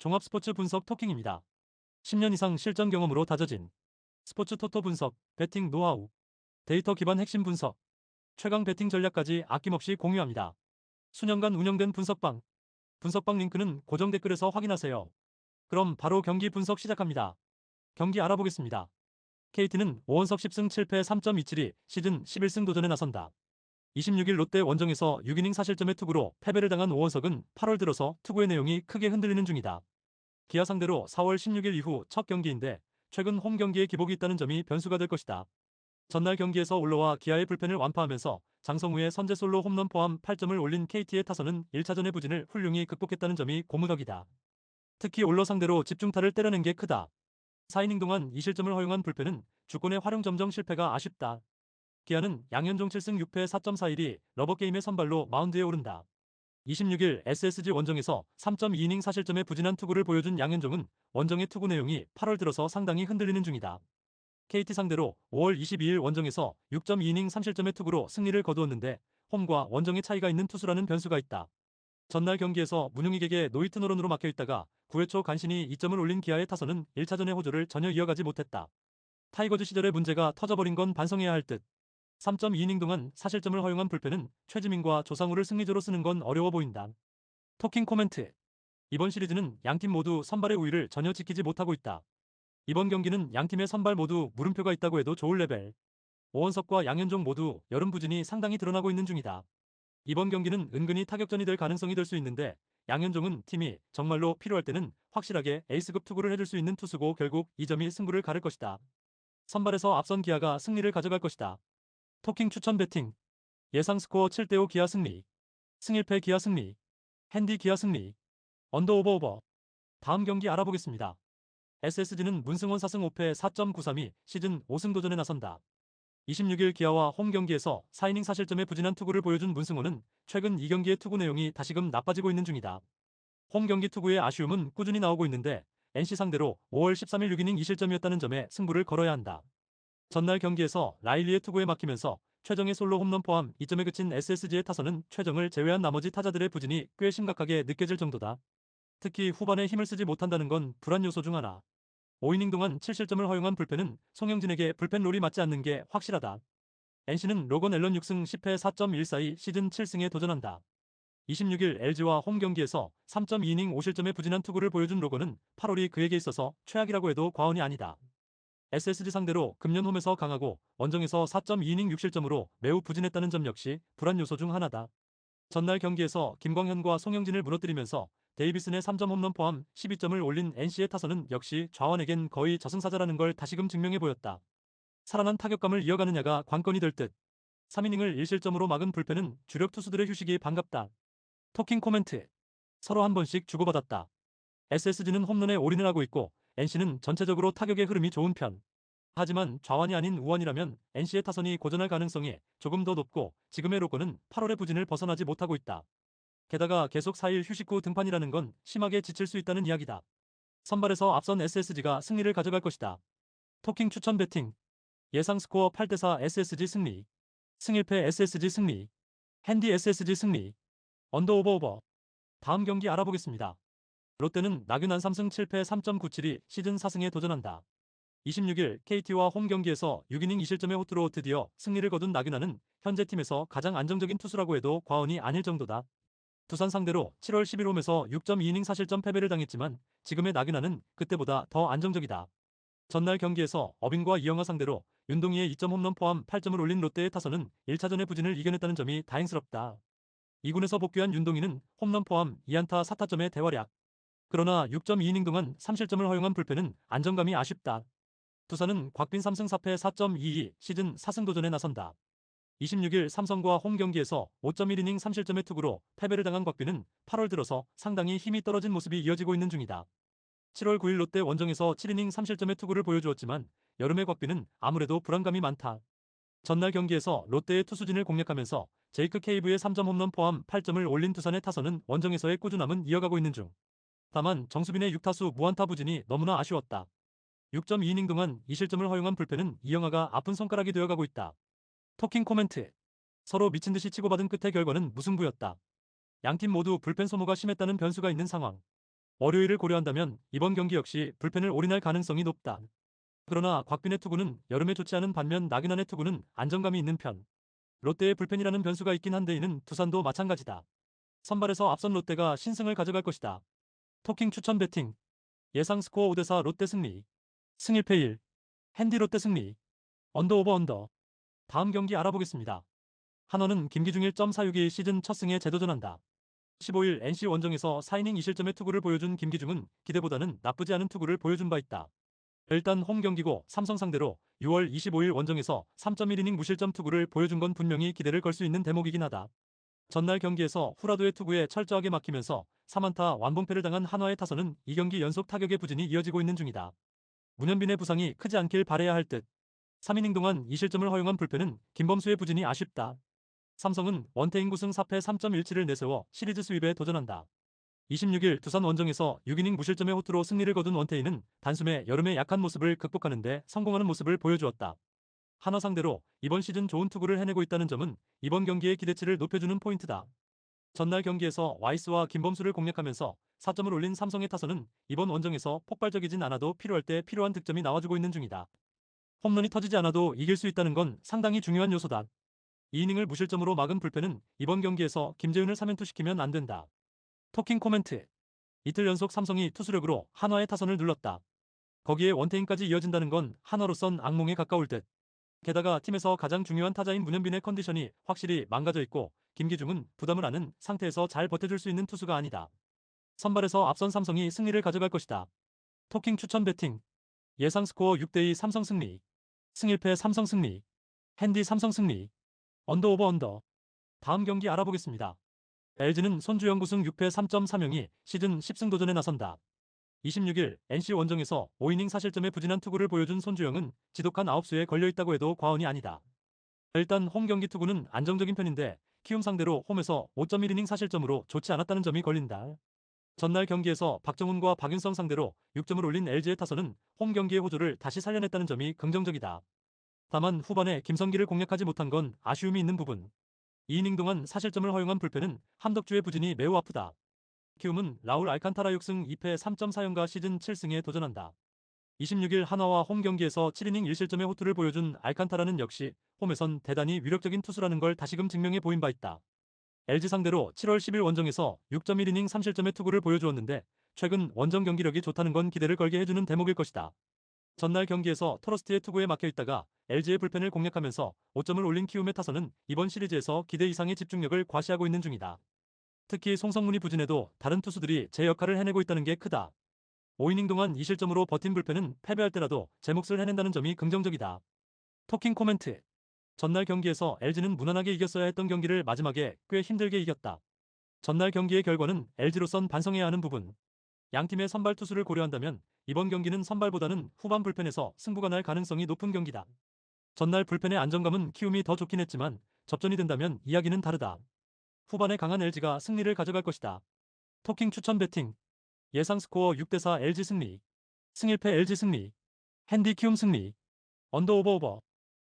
종합 스포츠 분석 토킹입니다. 10년 이상 실전 경험으로 다져진 스포츠 토토 분석, 배팅 노하우, 데이터 기반 핵심 분석, 최강 배팅 전략까지 아낌없이 공유합니다. 수년간 운영된 분석방, 분석방 링크는 고정 댓글에서 확인하세요. 그럼 바로 경기 분석 시작합니다. 경기 알아보겠습니다. KT는 5원석 10승 7패 3.27이 시즌 11승 도전에 나선다. 26일 롯데 원정에서 6이닝 사실점의 투구로 패배를 당한 오원석은 8월 들어서 투구의 내용이 크게 흔들리는 중이다. 기아 상대로 4월 16일 이후 첫 경기인데 최근 홈 경기에 기복이 있다는 점이 변수가 될 것이다. 전날 경기에서 올라와 기아의 불펜을 완파하면서 장성우의 선제 솔로 홈런 포함 8점을 올린 KT의 타선은 1차전의 부진을 훌륭히 극복했다는 점이 고무덕이다. 특히 올러 상대로 집중타를 때려낸 게 크다. 4이닝 동안 2실점을 허용한 불펜은 주권의 활용 점정 실패가 아쉽다. 기아는 양현종 7승 6패 4.41이 러버게임의 선발로 마운드에 오른다. 26일 SSG 원정에서 3.2이닝 사실점의 부진한 투구를 보여준 양현종은 원정의 투구 내용이 8월 들어서 상당히 흔들리는 중이다. KT 상대로 5월 22일 원정에서 6.2이닝 3실점의 투구로 승리를 거두었는데 홈과 원정의 차이가 있는 투수라는 변수가 있다. 전날 경기에서 문용익에게 노이트 노런으로 막혀있다가 9회 초 간신히 2점을 올린 기아의 타선은 1차전의 호조를 전혀 이어가지 못했다. 타이거즈 시절의 문제가 터져버린 건 반성해야 할 듯. 3.2이닝 동안 사실점을 허용한 불펜은 최지민과 조상우를 승리조로 쓰는 건 어려워 보인다. 토킹 코멘트. 이번 시리즈는 양팀 모두 선발의 우위를 전혀 지키지 못하고 있다. 이번 경기는 양팀의 선발 모두 물음표가 있다고 해도 좋을 레벨. 오원석과 양현종 모두 여름 부진이 상당히 드러나고 있는 중이다. 이번 경기는 은근히 타격전이 될 가능성이 될 수 있는데 양현종은 팀이 정말로 필요할 때는 확실하게 에이스급 투구를 해줄 수 있는 투수고 결국 이 점이 승부를 가를 것이다. 선발에서 앞선 기아가 승리를 가져갈 것이다. 토킹 추천 배팅. 예상 스코어 7대5 기아 승리. 승일패 기아 승리. 핸디 기아 승리. 언더 오버 오버. 다음 경기 알아보겠습니다. SSG는 문승원 4승 5패 4.93이 시즌 5승 도전에 나선다. 26일 기아와 홈 경기에서 4이닝 사실점의 부진한 투구를 보여준 문승원은 최근 2경기의 투구 내용이 다시금 나빠지고 있는 중이다. 홈 경기 투구의 아쉬움은 꾸준히 나오고 있는데 NC 상대로 5월 13일 6이닝 2실점이었다는 점에 승부를 걸어야 한다. 전날 경기에서 라일리의 투구에 막히면서 최정의 솔로 홈런 포함 2점에 그친 SSG의 타선은 최정을 제외한 나머지 타자들의 부진이 꽤 심각하게 느껴질 정도다. 특히 후반에 힘을 쓰지 못한다는 건 불안 요소 중 하나. 5이닝 동안 7실점을 허용한 불펜은 송영진에게 불펜 롤이 맞지 않는 게 확실하다. NC는 로건 앨런 6승 10패 4.14이 시즌 7승에 도전한다. 26일 LG와 홈 경기에서 3.2이닝 5실점의 부진한 투구를 보여준 로건은 8월이 그에게 있어서 최악이라고 해도 과언이 아니다. SSG 상대로 금년 홈에서 강하고 원정에서 4.2이닝 6실점으로 매우 부진했다는 점 역시 불안 요소 중 하나다. 전날 경기에서 김광현과 송영진을 무너뜨리면서 데이비슨의 3점 홈런 포함 12점을 올린 NC의 타선은 역시 좌완에겐 거의 저승사자라는 걸 다시금 증명해 보였다. 살아난 타격감을 이어가느냐가 관건이 될 듯. 3이닝을 1실점으로 막은 불펜은 주력 투수들의 휴식이 반갑다. 토킹 코멘트. 서로 한 번씩 주고받았다. SSG는 홈런에 올인을 하고 있고 NC는 전체적으로 타격의 흐름이 좋은 편. 하지만 좌완이 아닌 우완이라면 NC의 타선이 고전할 가능성이 조금 더 높고 지금의 로건은 8월의 부진을 벗어나지 못하고 있다. 게다가 계속 4일 휴식 후 등판이라는 건 심하게 지칠 수 있다는 이야기다. 선발에서 앞선 SSG가 승리를 가져갈 것이다. 토킹 추천 배팅. 예상 스코어 8대4 SSG 승리. 승일패 SSG 승리. 핸디 SSG 승리. 언더 오버 오버. 다음 경기 알아보겠습니다. 롯데는 나균안 3승 7패 3.97이 시즌 4승에 도전한다. 26일 KT와 홈 경기에서 6이닝 2실점의 호투로 드디어 승리를 거둔 나균안은 현재 팀에서 가장 안정적인 투수라고 해도 과언이 아닐 정도다. 두산 상대로 7월 11홈에서 6.2이닝 사실점 패배를 당했지만 지금의 나균안은 그때보다 더 안정적이다. 전날 경기에서 어빙과 이영하 상대로 윤동희의 2점 홈런 포함 8점을 올린 롯데의 타선은 1차전의 부진을 이겨냈다는 점이 다행스럽다. 2군에서 복귀한 윤동희는 홈런 포함 2안타 4타점의 대활약. 그러나 6.2이닝 동안 3실점을 허용한 불펜은 안정감이 아쉽다. 두산은 곽빈 3승 4패 4.22 시즌 4승 도전에 나선다. 26일 삼성과 홈 경기에서 5.1이닝 3실점의 투구로 패배를 당한 곽빈은 8월 들어서 상당히 힘이 떨어진 모습이 이어지고 있는 중이다. 7월 9일 롯데 원정에서 7이닝 3실점의 투구를 보여주었지만 여름의 곽빈은 아무래도 불안감이 많다. 전날 경기에서 롯데의 투수진을 공략하면서 제이크 케이브의 3점 홈런 포함 8점을 올린 두산의 타선은 원정에서의 꾸준함은 이어가고 있는 중. 다만 정수빈의 6타수 무안타 부진이 너무나 아쉬웠다. 6.2이닝 동안 2실점을 허용한 불펜은 이영하가 아픈 손가락이 되어가고 있다. 토킹 코멘트. 서로 미친 듯이 치고받은 끝의 결과는 무승부였다. 양팀 모두 불펜 소모가 심했다는 변수가 있는 상황. 월요일을 고려한다면 이번 경기 역시 불펜을 올인할 가능성이 높다. 그러나 곽빈의 투구는 여름에 좋지 않은 반면 나균안의 투구는 안정감이 있는 편. 롯데의 불펜이라는 변수가 있긴 한데 이는 두산도 마찬가지다. 선발에서 앞선 롯데가 신승을 가져갈 것이다. 토킹 추천 배팅. 예상 스코어 5대4 롯데 승리. 승일패 1. 핸디 롯데 승리. 언더 오버 언더. 다음 경기 알아보겠습니다. 한원은 김기중 1.462 시즌 첫 승에 재도전한다. 15일 NC 원정에서 4이닝 2실점의 투구를 보여준 김기중은 기대보다는 나쁘지 않은 투구를 보여준 바 있다. 일단 홈 경기고 삼성 상대로 6월 25일 원정에서 3.1이닝 무실점 투구를 보여준 건 분명히 기대를 걸 수 있는 대목이긴 하다. 전날 경기에서 후라도의 투구에 철저하게 막히면서 3안타 완봉패를 당한 한화의 타선은 2경기 연속 타격의 부진이 이어지고 있는 중이다. 문현빈의 부상이 크지 않길 바래야 할 듯. 3이닝 동안 2실점을 허용한 불펜은 김범수의 부진이 아쉽다. 삼성은 원태인 9승 4패 3.17을 내세워 시리즈 수입에 도전한다. 26일 두산 원정에서 6이닝 무실점의 호투로 승리를 거둔 원태인은 단숨에 여름의 약한 모습을 극복하는데 성공하는 모습을 보여주었다. 한화 상대로 이번 시즌 좋은 투구를 해내고 있다는 점은 이번 경기의 기대치를 높여주는 포인트다. 전날 경기에서 와이스와 김범수를 공략하면서 4점을 올린 삼성의 타선은 이번 원정에서 폭발적이진 않아도 필요할 때 필요한 득점이 나와주고 있는 중이다. 홈런이 터지지 않아도 이길 수 있다는 건 상당히 중요한 요소다. 2이닝을 무실점으로 막은 불펜은 이번 경기에서 김재윤을 사면투시키면 안 된다. 토킹 코멘트. 이틀 연속 삼성이 투수력으로 한화의 타선을 눌렀다. 거기에 원태인까지 이어진다는 건 한화로선 악몽에 가까울 듯. 게다가 팀에서 가장 중요한 타자인 문현빈의 컨디션이 확실히 망가져 있고 김기중은 부담을 안은 상태에서 잘 버텨줄 수 있는 투수가 아니다. 선발에서 앞선 삼성이 승리를 가져갈 것이다. 토킹 추천 배팅. 예상 스코어 6대2 삼성 승리. 승일패 삼성 승리. 핸디 삼성 승리. 언더 오버 언더. 다음 경기 알아보겠습니다. LG는 손주영 9승 6패 3.3형이 시즌 10승 도전에 나선다. 26일 NC 원정에서 5이닝 사실점에 부진한 투구를 보여준 손주영은 지독한 아홉수에 걸려있다고 해도 과언이 아니다. 일단 홈 경기 투구는 안정적인 편인데 키움 상대로 홈에서 5.1이닝 사실점으로 좋지 않았다는 점이 걸린다. 전날 경기에서 박정훈과 박윤성 상대로 6점을 올린 LG의 타선은 홈 경기의 호조를 다시 살려냈다는 점이 긍정적이다. 다만 후반에 김성기를 공략하지 못한 건 아쉬움이 있는 부분. 2이닝 동안 사실점을 허용한 불펜은 함덕주의 부진이 매우 아프다. 키움은 라울 알칸타라 6승 2패 3.4연가 시즌 7승에 도전한다. 26일 한화와 홈 경기에서 7이닝 1실점의 호투를 보여준 알칸타라는 역시 홈에선 대단히 위력적인 투수라는 걸 다시금 증명해 보인 바 있다. LG 상대로 7월 10일 원정에서 6.1이닝 3실점의 투구를 보여주었는데 최근 원정 경기력이 좋다는 건 기대를 걸게 해주는 대목일 것이다. 전날 경기에서 토러스트의 투구에 막혀 있다가 LG의 불펜을 공략하면서 5점을 올린 키움의 타선은 이번 시리즈에서 기대 이상의 집중력을 과시하고 있는 중이다. 특히 송성문이 부진해도 다른 투수들이 제 역할을 해내고 있다는 게 크다. 5이닝 동안 2실점으로 버틴 불펜은 패배할 때라도 제 몫을 해낸다는 점이 긍정적이다. 토킹 코멘트. 전날 경기에서 LG는 무난하게 이겼어야 했던 경기를 마지막에 꽤 힘들게 이겼다. 전날 경기의 결과는 LG로선 반성해야 하는 부분. 양팀의 선발 투수를 고려한다면 이번 경기는 선발보다는 후반 불펜에서 승부가 날 가능성이 높은 경기다. 전날 불펜의 안정감은 키움이 더 좋긴 했지만 접전이 된다면 이야기는 다르다. 후반에 강한 LG가 승리를 가져갈 것이다. 토킹 추천 배팅. 예상 스코어 6대4 LG 승리. 승일패 LG 승리. 핸디 키움 승리. 언더 오버 오버.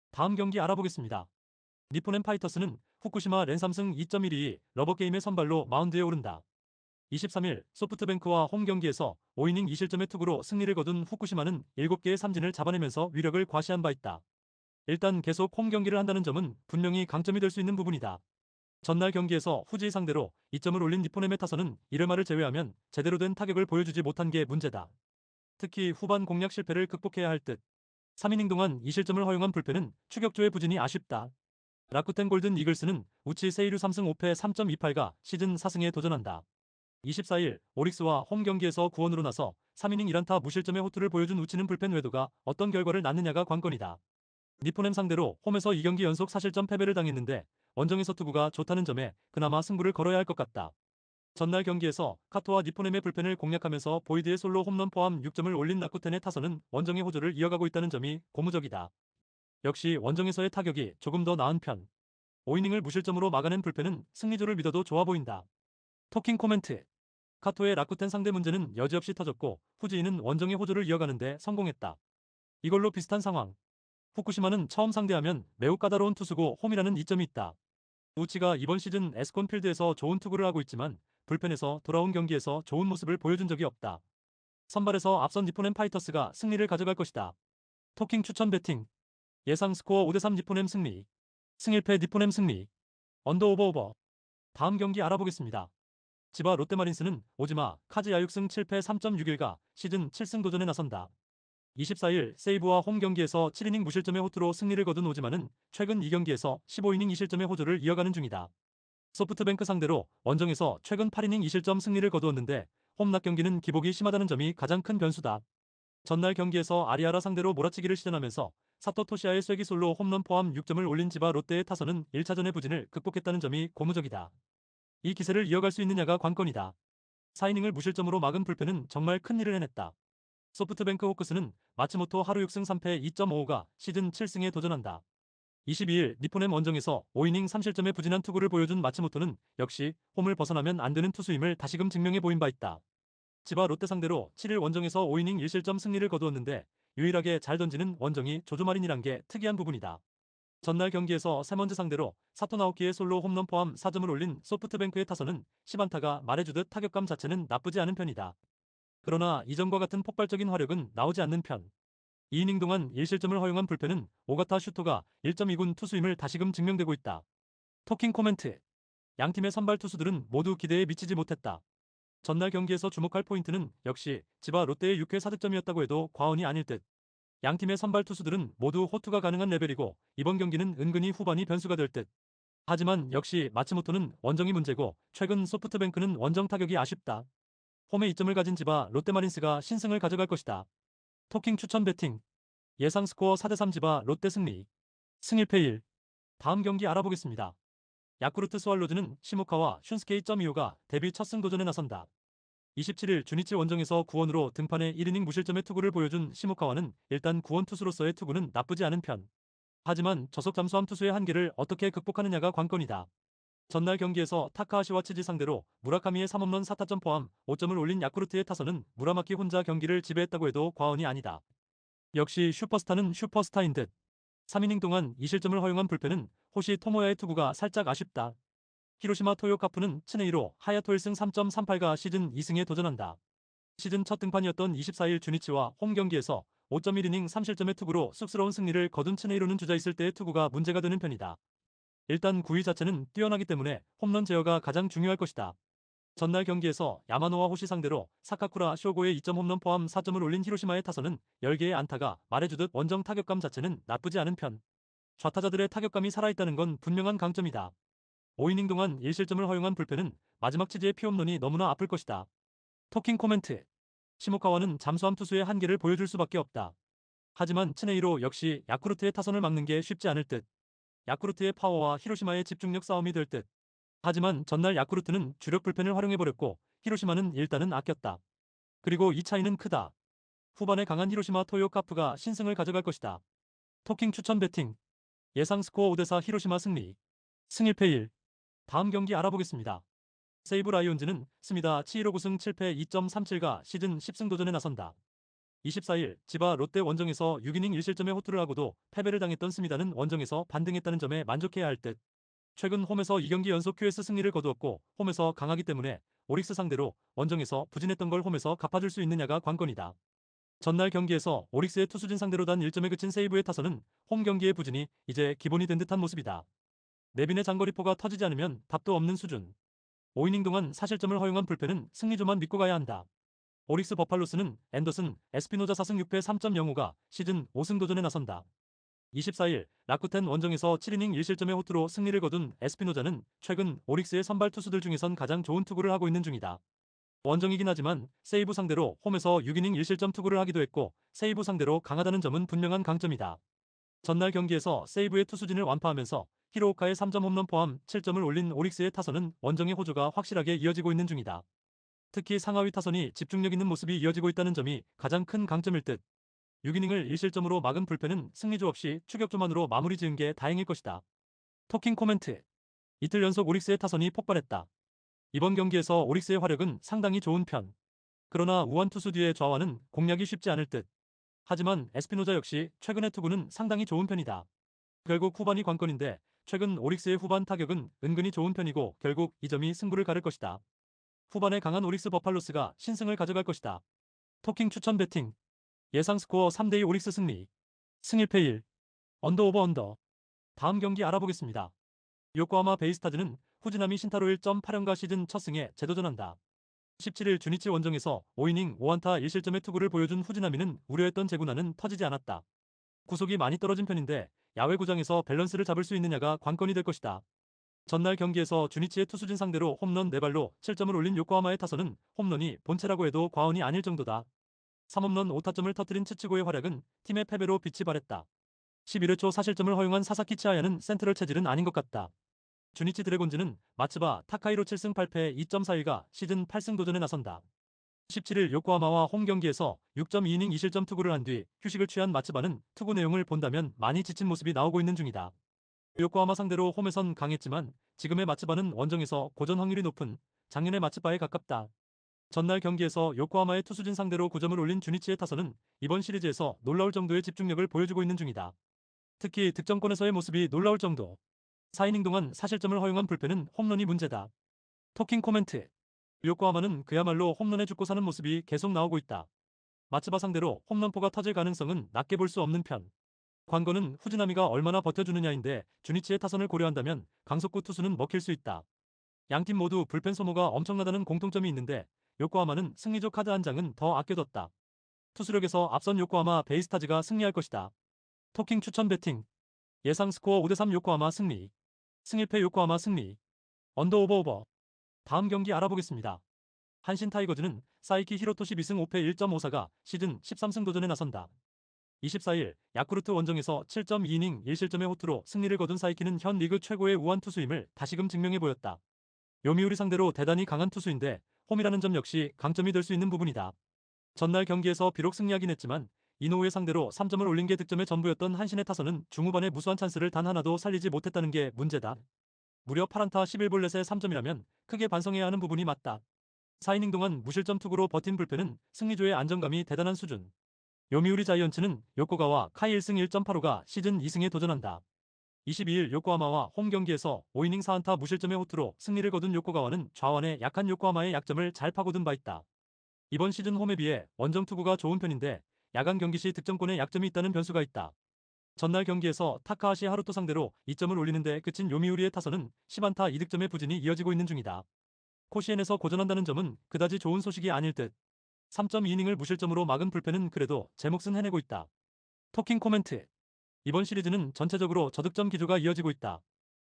다음 경기 알아보겠습니다. 니폰앤 파이터스는 후쿠시마 랜삼승 2.12 러버게임의 선발로 마운드에 오른다. 23일 소프트뱅크와 홈 경기에서 5이닝 2실점의 투구로 승리를 거둔 후쿠시마는 7개의 삼진을 잡아내면서 위력을 과시한 바 있다. 일단 계속 홈 경기를 한다는 점은 분명히 강점이 될 수 있는 부분이다. 전날 경기에서 후지 상대로 2점을 올린 니포넴의 타선은 이르마를 제외하면 제대로 된 타격을 보여주지 못한 게 문제다. 특히 후반 공략 실패를 극복해야 할 듯. 3이닝 동안 2실점을 허용한 불펜은 추격조의 부진이 아쉽다. 라쿠텐 골든 이글스는 우치 세이류 3승 5패 3.28가 시즌 4승에 도전한다. 24일 오릭스와 홈 경기에서 구원으로 나서 3이닝 1안타 무실점의 호투를 보여준 우치는 불펜 외도가 어떤 결과를 낳느냐가 관건이다. 니포넴 상대로 홈에서 2경기 연속 사실점 패배를 당했는데 원정에서 투구가 좋다는 점에 그나마 승부를 걸어야 할 것 같다. 전날 경기에서 카토와 니포넴의 불펜을 공략하면서 보이드의 솔로 홈런 포함 6점을 올린 라쿠텐의 타선은 원정의 호조를 이어가고 있다는 점이 고무적이다. 역시 원정에서의 타격이 조금 더 나은 편. 5이닝을 무실점으로 막아낸 불펜은 승리조를 믿어도 좋아 보인다. 토킹 코멘트. 카토의 라쿠텐 상대 문제는 여지없이 터졌고 후지인은 원정의 호조를 이어가는데 성공했다. 이걸로 비슷한 상황. 후쿠시마는 처음 상대하면 매우 까다로운 투수고 홈이라는 이점이 있다. 우치가 이번 시즌 에스콘필드에서 좋은 투구를 하고 있지만 불펜에서 돌아온 경기에서 좋은 모습을 보여준 적이 없다. 선발에서 앞선 니포넴 파이터스가 승리를 가져갈 것이다. 토킹 추천 배팅 예상 스코어 5대3 니포넴 승리 승일패 니포넴 승리 언더 오버 오버 다음 경기 알아보겠습니다. 지바 롯데마린스는 오지마 카즈 야육승 7패 3.61가 시즌 7승 도전에 나선다. 24일 세이브와 홈 경기에서 7이닝 무실점의 호투로 승리를 거둔 오지마는 최근 2경기에서 15이닝 2실점의 호조를 이어가는 중이다. 소프트뱅크 상대로 원정에서 최근 8이닝 2실점 승리를 거두었는데 홈낮 경기는 기복이 심하다는 점이 가장 큰 변수다. 전날 경기에서 아리아라 상대로 몰아치기를 시전하면서 사토 토시아의 쐐기 솔로 홈런 포함 6점을 올린 지바 롯데의 타선은 1차전의 부진을 극복했다는 점이 고무적이다. 이 기세를 이어갈 수 있느냐가 관건이다. 4이닝을 무실점으로 막은 불펜은 정말 큰 일을 해냈다. 소프트뱅크 호크스는 마츠모토 하루 6승 3패 2.55가 시즌 7승에 도전한다. 22일 니포넴 원정에서 5이닝 3실점의 부진한 투구를 보여준 마츠모토는 역시 홈을 벗어나면 안 되는 투수임을 다시금 증명해 보인 바 있다. 지바 롯데 상대로 7일 원정에서 5이닝 1실점 승리를 거두었는데 유일하게 잘 던지는 원정이 조조마린이란 게 특이한 부분이다. 전날 경기에서 세먼즈 상대로 사토 나오키의 솔로 홈런 포함 4점을 올린 소프트뱅크의 타선은 시반타가 말해주듯 타격감 자체는 나쁘지 않은 편이다. 그러나 이전과 같은 폭발적인 화력은 나오지 않는 편. 2이닝 동안 1실점을 허용한 불펜은 오가타 슈토가 1.2군 투수임을 다시금 증명되고 있다. 토킹 코멘트 양팀의 선발 투수들은 모두 기대에 미치지 못했다. 전날 경기에서 주목할 포인트는 역시 지바 롯데의 6회 4득점이었다고 해도 과언이 아닐 듯. 양팀의 선발 투수들은 모두 호투가 가능한 레벨이고 이번 경기는 은근히 후반이 변수가 될 듯. 하지만 역시 마츠모토는 원정이 문제고 최근 소프트뱅크는 원정 타격이 아쉽다. 홈에 이점을 가진 지바 롯데마린스가 신승을 가져갈 것이다. 토킹 추천 배팅 예상 스코어 4대3 지바 롯데 승리 승일패 1 다음 경기 알아보겠습니다. 야쿠르트 스왈로즈는 시모카와 슌스케이 점이오가 데뷔 첫 승 도전에 나선다. 27일 주니치 원정에서 구원으로 등판에 1이닝 무실점의 투구를 보여준 시모카와는 일단 구원 투수로서의 투구는 나쁘지 않은 편. 하지만 저속 잠수함 투수의 한계를 어떻게 극복하느냐가 관건이다. 전날 경기에서 타카하시와 치지 상대로 무라카미의 3홈런 4타점 포함 5점을 올린 야쿠르트의 타선은 무라마키 혼자 경기를 지배했다고 해도 과언이 아니다. 역시 슈퍼스타는 슈퍼스타인 듯. 3이닝 동안 2실점을 허용한 불펜은 호시 토모야의 투구가 살짝 아쉽다. 히로시마 토요카프는 츠네이로 하야토 1승 3.38가 시즌 2승에 도전한다. 시즌 첫 등판이었던 24일 주니치와 홈 경기에서 5.1이닝 3실점의 투구로 쑥스러운 승리를 거둔 츠네이로는 주자 있을 때의 투구가 문제가 되는 편이다. 일단 구위 자체는 뛰어나기 때문에 홈런 제어가 가장 중요할 것이다. 전날 경기에서 야마노와 호시 상대로 사카쿠라 쇼고의 2점 홈런 포함 4점을 올린 히로시마의 타선은 10개의 안타가 말해주듯 원정 타격감 자체는 나쁘지 않은 편. 좌타자들의 타격감이 살아있다는 건 분명한 강점이다. 5이닝 동안 1실점을 허용한 불펜은 마지막 치즈의 피홈런이 너무나 아플 것이다. 토킹 코멘트 시모카와는 잠수함 투수의 한계를 보여줄 수밖에 없다. 하지만 츠네이로 역시 야쿠르트의 타선을 막는 게 쉽지 않을 듯. 야쿠르트의 파워와 히로시마의 집중력 싸움이 될 듯. 하지만 전날 야쿠르트는 주력 불펜을 활용해버렸고 히로시마는 일단은 아꼈다. 그리고 이 차이는 크다. 후반에 강한 히로시마 토요카프가 신승을 가져갈 것이다. 토킹 추천 배팅 예상 스코어 5대4 히로시마 승리 승일패 1 다음 경기 알아보겠습니다. 세이브 라이온즈는 스미다 7로 9승 7패 2.37가 시즌 10승 도전에 나선다. 24일 지바 롯데 원정에서 6이닝 1실점의 호투를 하고도 패배를 당했던 스미다는 원정에서 반등했다는 점에 만족해야 할 듯. 최근 홈에서 2경기 연속 QS 승리를 거두었고 홈에서 강하기 때문에 오릭스 상대로 원정에서 부진했던 걸 홈에서 갚아줄 수 있느냐가 관건이다. 전날 경기에서 오릭스의 투수진 상대로 단 1점에 그친 세이브의 타선은 홈 경기의 부진이 이제 기본이 된 듯한 모습이다. 내빈의 장거리포가 터지지 않으면 답도 없는 수준. 5이닝 동안 사실점을 허용한 불펜은 승리조만 믿고 가야 한다. 오릭스 버팔로스는 앤더슨, 에스피노자 4승 6패 3.05가 시즌 5승 도전에 나선다. 24일 라쿠텐 원정에서 7이닝 1실점의 호투로 승리를 거둔 에스피노자는 최근 오릭스의 선발 투수들 중에선 가장 좋은 투구를 하고 있는 중이다. 원정이긴 하지만 세이브 상대로 홈에서 6이닝 1실점 투구를 하기도 했고 세이브 상대로 강하다는 점은 분명한 강점이다. 전날 경기에서 세이브의 투수진을 완파하면서 히로오카의 3점 홈런 포함 7점을 올린 오릭스의 타선은 원정의 호조가 확실하게 이어지고 있는 중이다. 특히 상하위 타선이 집중력 있는 모습이 이어지고 있다는 점이 가장 큰 강점일 듯. 6이닝을 1실점으로 막은 불펜은 승리조 없이 추격조만으로 마무리 지은 게 다행일 것이다. 토킹 코멘트 이틀 연속 오릭스의 타선이 폭발했다. 이번 경기에서 오릭스의 화력은 상당히 좋은 편. 그러나 우한 투수 뒤의 좌완은 공략이 쉽지 않을 듯. 하지만 에스피노자 역시 최근의 투구는 상당히 좋은 편이다. 결국 후반이 관건인데 최근 오릭스의 후반 타격은 은근히 좋은 편이고 결국 이 점이 승부를 가를 것이다. 후반에 강한 오릭스 버팔로스가 신승을 가져갈 것이다. 토킹 추천 배팅. 예상 스코어 3대2 오릭스 승리. 승일패 1. 언더 오버 언더. 다음 경기 알아보겠습니다. 요코하마 베이스타즈는 후지나미 신타로 1.8연가 시즌 첫 승에 재도전한다. 17일 주니치 원정에서 5이닝 5안타 1실점의 투구를 보여준 후지나미는 우려했던 제구나는 터지지 않았다. 구속이 많이 떨어진 편인데 야외 구장에서 밸런스를 잡을 수 있느냐가 관건이 될 것이다. 전날 경기에서 주니치의 투수진 상대로 홈런 4발로 7점을 올린 요코하마의 타선은 홈런이 본체라고 해도 과언이 아닐 정도다. 3홈런 5타점을 터뜨린 츠츠고의 활약은 팀의 패배로 빛이 발했다. 11회 초 사실점을 허용한 사사키 치아야는 센트럴 체질은 아닌 것 같다. 주니치 드래곤즈는 마츠바 타카이로 7승 8패 2.41가 시즌 8승 도전에 나선다. 17일 요코하마와 홈 경기에서 6.2이닝 2실점 투구를 한 뒤 휴식을 취한 마츠바는 투구 내용을 본다면 많이 지친 모습이 나오고 있는 중이다. 요코하마 상대로 홈에선 강했지만 지금의 마츠바는 원정에서 고전 확률이 높은 작년의 마츠바에 가깝다. 전날 경기에서 요코하마의 투수진 상대로 9점을 올린 주니치의 타선은 이번 시리즈에서 놀라울 정도의 집중력을 보여주고 있는 중이다. 특히 득점권에서의 모습이 놀라울 정도. 4이닝 동안 사실점을 허용한 불펜은 홈런이 문제다. 토킹 코멘트. 요코하마는 그야말로 홈런에 죽고 사는 모습이 계속 나오고 있다. 마츠바 상대로 홈런포가 터질 가능성은 낮게 볼 수 없는 편. 관건은 후지나미가 얼마나 버텨주느냐인데 주니치의 타선을 고려한다면 강속구 투수는 먹힐 수 있다. 양팀 모두 불펜 소모가 엄청나다는 공통점이 있는데 요코하마는 승리적 카드 한 장은 더 아껴뒀다. 투수력에서 앞선 요코하마 베이스타즈가 승리할 것이다. 토킹 추천 배팅. 예상 스코어 5대3 요코하마 승리. 승일패 요코하마 승리. 언더 오버 오버. 다음 경기 알아보겠습니다. 한신 타이거즈는 사이키 히로토시 비승 5패 1.54가 시즌 13승 도전에 나선다. 24일 야쿠르트 원정에서 7.2이닝 1실점의 호투로 승리를 거둔 사이키는 현 리그 최고의 우한 투수임을 다시금 증명해 보였다. 요미우리 상대로 대단히 강한 투수인데 홈이라는 점 역시 강점이 될 수 있는 부분이다. 전날 경기에서 비록 승리하긴 했지만 이노우의 상대로 3점을 올린 게 득점의 전부였던 한신의 타선은 중후반에 무수한 찬스를 단 하나도 살리지 못했다는 게 문제다. 무려 8안타 11볼넷의 3점이라면 크게 반성해야 하는 부분이 맞다. 4이닝 동안 무실점 투구로 버틴 불펜은 승리조의 안정감이 대단한 수준. 요미우리 자이언츠는 요코가와 카이 1승 1.85가 시즌 2승에 도전한다. 22일 요코하마와 홈 경기에서 5이닝 4안타 무실점의 호투로 승리를 거둔 요코가와는 좌완의 약한 요코하마의 약점을 잘 파고든 바 있다. 이번 시즌 홈에 비해 원정 투구가 좋은 편인데 야간 경기 시 득점권에 약점이 있다는 변수가 있다. 전날 경기에서 타카하시 하루토 상대로 2점을 올리는데 그친 요미우리의 타선은 10안타 2득점의 부진이 이어지고 있는 중이다. 코시엔에서 고전한다는 점은 그다지 좋은 소식이 아닐 듯. 3.2이닝을 무실점으로 막은 불펜은 그래도 제 몫은 해내고 있다. 토킹 코멘트. 이번 시리즈는 전체적으로 저득점 기조가 이어지고 있다.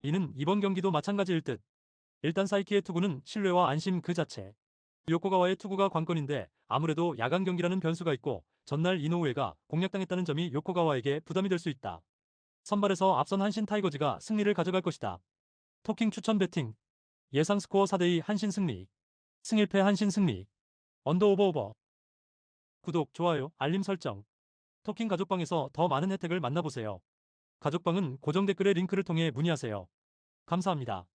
이는 이번 경기도 마찬가지일 듯. 일단 사이키의 투구는 신뢰와 안심 그 자체. 요코가와의 투구가 관건인데 아무래도 야간 경기라는 변수가 있고 전날 이노우에가 공략당했다는 점이 요코가와에게 부담이 될 수 있다. 선발에서 앞선 한신 타이거즈가 승리를 가져갈 것이다. 토킹 추천 배팅. 예상 스코어 4대2 한신 승리. 승일패 한신 승리. 언더 오버 오버. 구독, 좋아요, 알림 설정. 토킹 가족방에서 더 많은 혜택을 만나보세요. 가족방은 고정 댓글의 링크를 통해 문의하세요. 감사합니다.